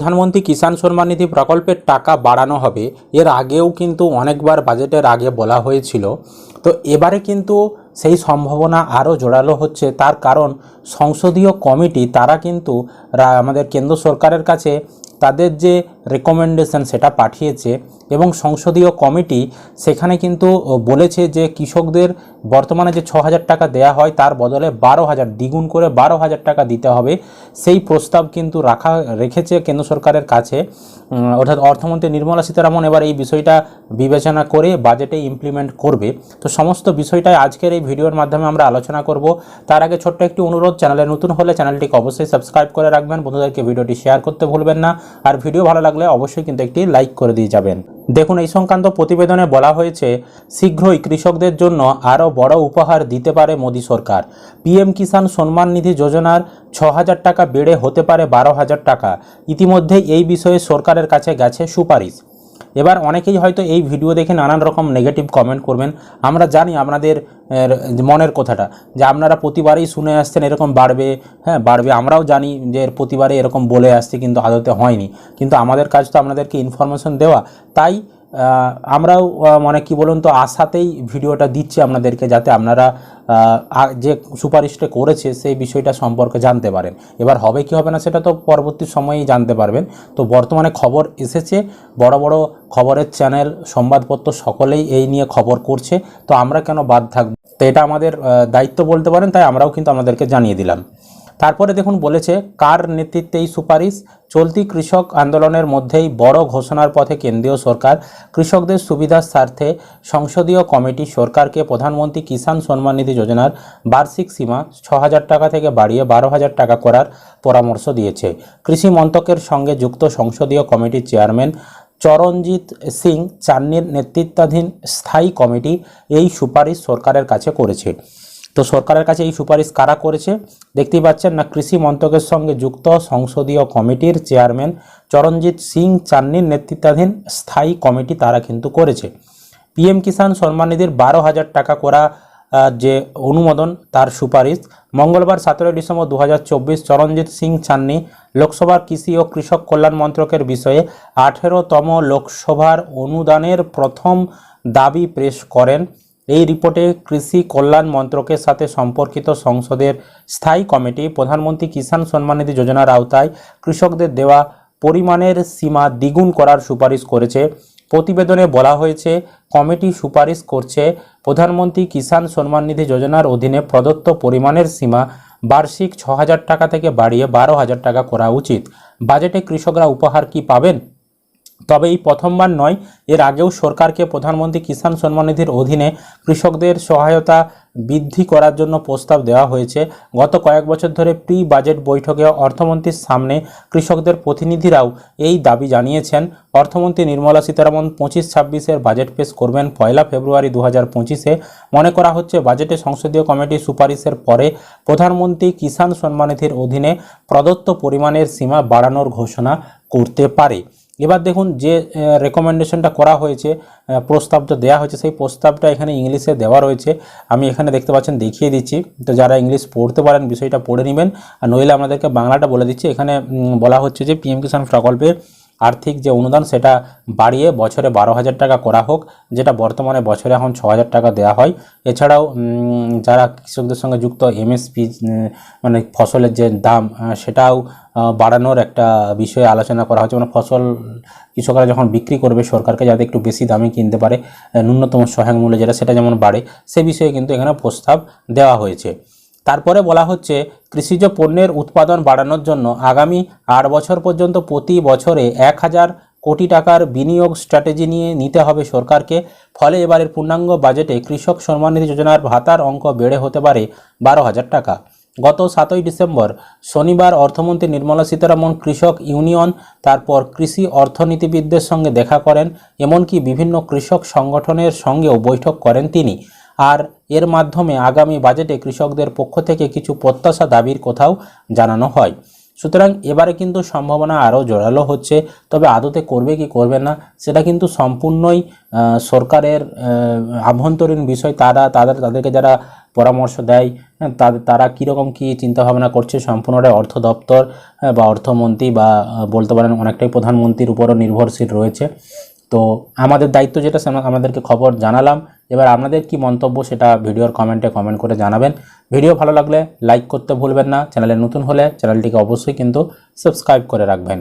প্রধানমন্ত্রী কিষাণ সম্মান নিধি প্রকল্পের টাকা বাড়ানো হবে, এর আগেও কিন্তু অনেকবার বাজেটের আগে বলা হয়েছিল। তো এবারে কিন্তু সেই সম্ভাবনা আরও জোরালো হচ্ছে, তার কারণ সংসদীয় কমিটি, তারা কিন্তু আমাদের কেন্দ্র সরকারের কাছে তাদের যে রেকমেন্ডেশন সেটা পাঠিয়েছে এবং সংসদীয় কমিটি সেখানে কিন্তু বলেছে যে কৃষকদের বর্তমানে যে ছ হাজার টাকা দেয়া হয় তার বদলে বারো হাজার দ্বিগুণ করে বারো হাজার টাকা দিতে হবে। সেই প্রস্তাব কিন্তু রাখা, রেখেছে কেন্দ্র সরকারের কাছে। অর্থাৎ অর্থমন্ত্রী নির্মলা সীতারামন এবার এই বিষয়টা বিবেচনা করে বাজেটে ইমপ্লিমেন্ট করবে। তো সমস্ত বিষয়টাই আজকের এই ভিডিওর মাধ্যমে আমরা আলোচনা করব। তার আগে ছোট্ট একটি অনুরোধ, চ্যানেলে নতুন হলে চ্যানেলটিকে অবশ্যই সাবস্ক্রাইব করে রাখবেন। বন্ধুদেরকে ভিডিওটি শেয়ার করতে ভুলবেন না। আর ভিডিও ভালো লাগলে অবশ্যই কিন্তু একটি লাইক করে দিয়ে যাবেন। দেখুন, এই সংক্রান্ত প্রতিবেদনে বলা হয়েছে, শীঘ্রই কৃষকদের জন্য আরও বড় উপহার দিতে পারে মোদী সরকার। পিএম কিষাণ সম্মান নিধি যোজনার ছ হাজার টাকা বেড়ে হতে পারে বারো হাজার টাকা। ইতিমধ্যেই এই বিষয়ে সরকারের কাছে গেছে সুপারিশ। এবার অনেকেই হয়তো এই ভিডিও দেখে নানান রকম নেগেটিভ কমেন্ট করবেন। আমরা জানি আপনাদের মনের কথাটা, যে আপনারা প্রতিবারেই শুনে আসছেন এরকম বাড়বে হ্যাঁ বাড়বে। আমরাও জানি যে প্রতিবারে এরকম বলে আসছে, কিন্তু আদতে হয়নি। কিন্তু আমাদের কাজ তো আপনাদেরকে ইনফরমেশন দেওয়া। তাই আমরাও মানে কি বলুন তো, আশাতেই ভিডিওটা দিচ্ছি আপনাদেরকে যাতে আপনারা যে সুপারিশটা করেছে সেই বিষয়টা সম্পর্কে জানতে পারেন। এবার হবে কি হবে না সেটা তো পরবর্তী সময়েই জানতে পারবেন। তো বর্তমানে খবর এসেছে, বড় বড় খবরের চ্যানেল, সংবাদপত্র সকলেই এই নিয়ে খবর করছে। তো আমরা কেন বাদ থাকব? তো এটা আমাদের দায়িত্ব বলতে পারেন, তাই আমরাও কিন্তু আমাদেরকে জানিয়ে দিলাম। তারপরে দেখুন বলেছে, কার নেতৃত্বে এই সুপারিশ? চলতি কৃষক আন্দোলনের মধ্যেই বড় ঘোষণার পথে কেন্দ্রীয় সরকার। কৃষকদের সুবিধার স্বার্থে সংসদীয় কমিটি সরকারকে প্রধানমন্ত্রী কিষাণ সম্মান নিধি যোজনার বার্ষিক সীমা ছ হাজার টাকা থেকে বাড়িয়ে বারো হাজার টাকা করার পরামর্শ দিয়েছে। কৃষি মন্ত্রকের সঙ্গে যুক্ত সংসদীয় কমিটির চেয়ারম্যান চরণজিৎ সিং চান্নির নেতৃত্বাধীন স্থায়ী কমিটি এই সুপারিশ সরকারের কাছে করেছে। তো সরকারের কাছে এই সুপারিশ কারা করেছে? দেখতেই পাচ্ছেন না, কৃষি মন্ত্রকের সঙ্গে যুক্ত সংসদীয় কমিটির চেয়ারম্যান চরণজিৎ সিং চান্নির নেতৃত্বাধীন স্থায়ী কমিটি তারা কিন্তু করেছে। পিএম কিষাণ সম্মান নিধির বারো হাজার টাকা করা যে অনুমোদন, তার সুপারিশ। মঙ্গলবার সতেরোই ডিসেম্বর দু হাজার চব্বিশ চরণজিৎ সিং চান্নি লোকসভার কৃষি ও কৃষক কল্যাণ মন্ত্রকের বিষয়ে আঠেরোতম লোকসভার অনুদানের প্রথম দাবি পেশ করেন। এই রিপোর্টে কৃষি কল্যাণ মন্ত্রকের সাথে সম্পর্কিত সংসদের স্থায়ী কমিটি, প্রধানমন্ত্রী কিষাণ সম্মান নিধি যোজনার আওতায় কৃষকদের দেওয়া পরিমাণের সীমা দ্বিগুণ করার সুপারিশ করেছে। প্রতিবেদনে বলা হয়েছে, কমিটি সুপারিশ করছে প্রধানমন্ত্রী কিষাণ সম্মান নিধি যোজনার অধীনে প্রদত্ত পরিমাণের সীমা বার্ষিক ছ হাজার টাকা থেকে বাড়িয়ে বারো হাজার টাকা করা উচিত। বাজেটে কৃষকরা উপহার কি পাবেন? তবে এই প্রথমবার নয়, এর আগেও সরকারকে প্রধানমন্ত্রী কিষাণ সম্মান নিধির অধীনে কৃষকদের সহায়তা বৃদ্ধি করার জন্য প্রস্তাব দেওয়া হয়েছে। গত কয়েক বছর ধরে প্রি বাজেট বৈঠকে অর্থমন্ত্রীর সামনে কৃষকদের প্রতিনিধিরাও এই দাবি জানিয়েছেন। অর্থমন্ত্রী নির্মলা সীতারামন পঁচিশ ছাব্বিশের বাজেট পেশ করবেন পয়লা ফেব্রুয়ারি দু হাজার পঁচিশে। মনে করা হচ্ছে, বাজেটে সংসদীয় কমিটির সুপারিশের পরে প্রধানমন্ত্রী কিষাণ সম্মান নিধির অধীনে প্রদত্ত পরিমাণের সীমা বাড়ানোর ঘোষণা করতে পারে। এবার দেখুন যে রেকমেন্ডেশনটা করা হয়েছে প্রস্তাবটা দেওয়া হয়েছে, সেই প্রস্তাবটা এখানে ইংলিশে দেওয়া রয়েছে। আমি এখানে দেখতে পাচ্ছেন, দেখিয়ে দিচ্ছি। তো যারা ইংলিশ পড়তে পারেন, বিষয়টা পড়ে নেবেন। আর নইলে আমাদেরকে বাংলাটা বলে দিচ্ছি। এখানে বলা হচ্ছে যে পিএম কিষাণ প্রকল্পে আর্থিক যে অনুদান সেটা বাড়িয়ে বছরে বারো হাজার টাকা করা হোক, যেটা বর্তমানে বছরে এখন ছ হাজার টাকা দেওয়া হয়। এছাড়াও যারা কৃষকদের সঙ্গে যুক্ত এমএসপি মানে ফসলের যে দাম সেটাও বাড়ানোর একটা বিষয়ে আলোচনা করা হচ্ছে। মানে ফসল কৃষকরা যখন বিক্রি করবে সরকারকে, যাতে একটু বেশি দামে কিনতে পারে ন্যূনতম সহায়ক মূল্য যেটা, সেটা যেমন বাড়ে, সে বিষয়ে কিন্তু এখানে প্রস্তাব দেওয়া হয়েছে। তারপরে বলা হচ্ছে, কৃষিজ পণ্যের উৎপাদন বাড়ানোর জন্য আগামী আট বছর পর্যন্ত প্রতি বছরে এক হাজার কোটি টাকার বিনিয়োগ স্ট্র্যাটেজি নিয়ে নিতে হবে সরকারকে। ফলে এবারের পূর্ণাঙ্গ বাজেটে কৃষক সম্মান নিধি যোজনার ভাতার অঙ্ক বেড়ে হতে পারে বারো হাজার টাকা। গত সাতই ডিসেম্বর শনিবার অর্থমন্ত্রী নির্মলা সীতারামন কৃষক ইউনিয়ন, তারপর কৃষি অর্থনীতিবিদদের সঙ্গে দেখা করেন, এমনকি বিভিন্ন কৃষক সংগঠনের সঙ্গেও বৈঠক করেন তিনি। আর এর মাধ্যমে আগামী বাজেটে কৃষকদের পক্ষ থেকে কিছু প্রত্যাশা দাবির কথাও জানানো হয়। সুতরাং এবারে কিন্তু সম্ভাবনা আরও জোরালো হচ্ছে তবে আদতে করবে কি করবে না সেটা কিন্তু সম্পূর্ণই সরকারের আভ্যন্তরীণ বিষয়। তারা তাদের তাদেরকে যারা পরামর্শ দেয় হ্যাঁ, তারা কীরকম কী চিন্তাভাবনা করছে সম্পূর্ণটাই অর্থ দপ্তর হ্যাঁ, বা অর্থমন্ত্রী বা বলতে পারেন অনেকটাই প্রধানমন্ত্রীর উপরও নির্ভরশীল রয়েছে। তো আমাদের দায়িত্ব যেটা আমাদেরকে খবর জানালাম। এবার আপনাদের কি মন্তব্য সেটা ভিডিওর কমেন্টে কমেন্ট করে জানাবেন। ভিডিও ভালো লাগলে লাইক করতে ভুলবেন না। চ্যানেলে নতুন হলে চ্যানেলটিকে অবশ্যই কিন্তু সাবস্ক্রাইব করে রাখবেন।